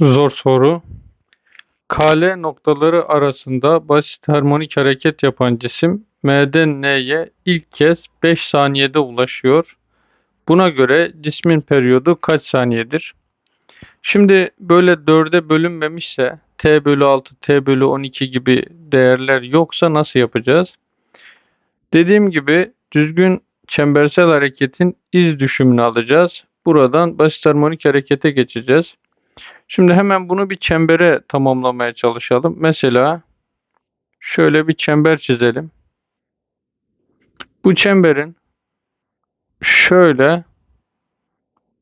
Zor soru. KL noktaları arasında basit harmonik hareket yapan cisim M'den N'ye ilk kez 5 saniyede ulaşıyor. Buna göre cismin periyodu kaç saniyedir? Şimdi böyle 4'e bölünmemişse t bölü 6, t bölü 12 gibi değerler yoksa nasıl yapacağız? Dediğim gibi düzgün çembersel hareketin iz düşümünü alacağız. Buradan basit harmonik harekete geçeceğiz. Şimdi hemen bunu bir çembere tamamlamaya çalışalım. Mesela şöyle bir çember çizelim. Bu çemberin şöyle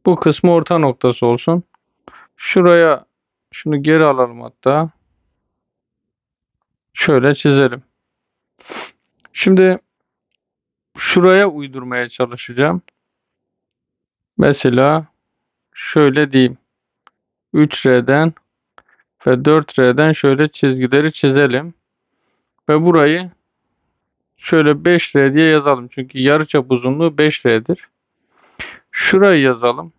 bu kısmı orta noktası olsun. Şuraya şunu geri alalım hatta. Şöyle çizelim. Şimdi şuraya uydurmaya çalışacağım. Mesela şöyle diyeyim. 3R'den ve 4R'den şöyle çizgileri çizelim. Ve burayı şöyle 5R diye yazalım. Çünkü yarıçap uzunluğu 5R'dir. Şurayı yazalım.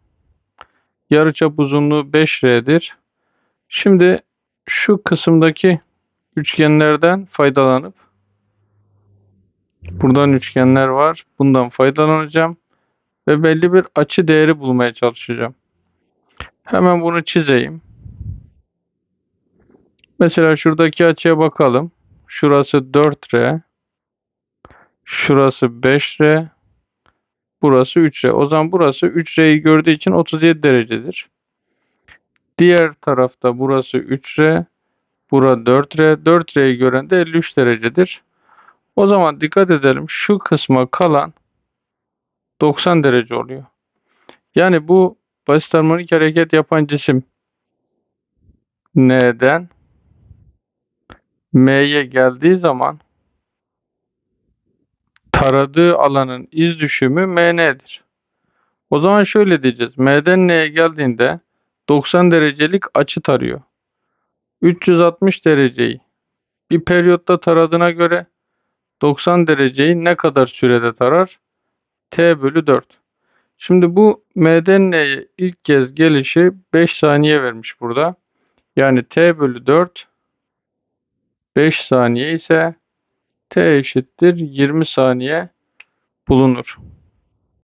Yarıçap uzunluğu 5R'dir. Şimdi şu kısımdaki üçgenlerden faydalanıp buradan üçgenler var. Bundan faydalanacağım ve belli bir açı değeri bulmaya çalışacağım. Hemen bunu çizeyim. Mesela şuradaki açıya bakalım. Şurası 4R. Şurası 5R. Burası 3R. O zaman burası 3R'yi gördüğü için 37 derecedir. Diğer tarafta burası 3R. Bura 4R. 4R'yi gören de 53 derecedir. O zaman dikkat edelim. Şu kısma kalan 90 derece oluyor. Yani bu basit harmonik hareket yapan cisim N'den M'ye geldiği zaman taradığı alanın iz düşümü MN'dir. O zaman şöyle diyeceğiz. M'den N'ye geldiğinde 90 derecelik açı tarıyor. 360 dereceyi bir periyotta taradığına göre 90 dereceyi ne kadar sürede tarar? T bölü 4. Şimdi bu M'den N'ye ilk kez gelişi 5 saniye vermiş burada. Yani T bölü 4 5 saniye ise T eşittir 20 saniye bulunur.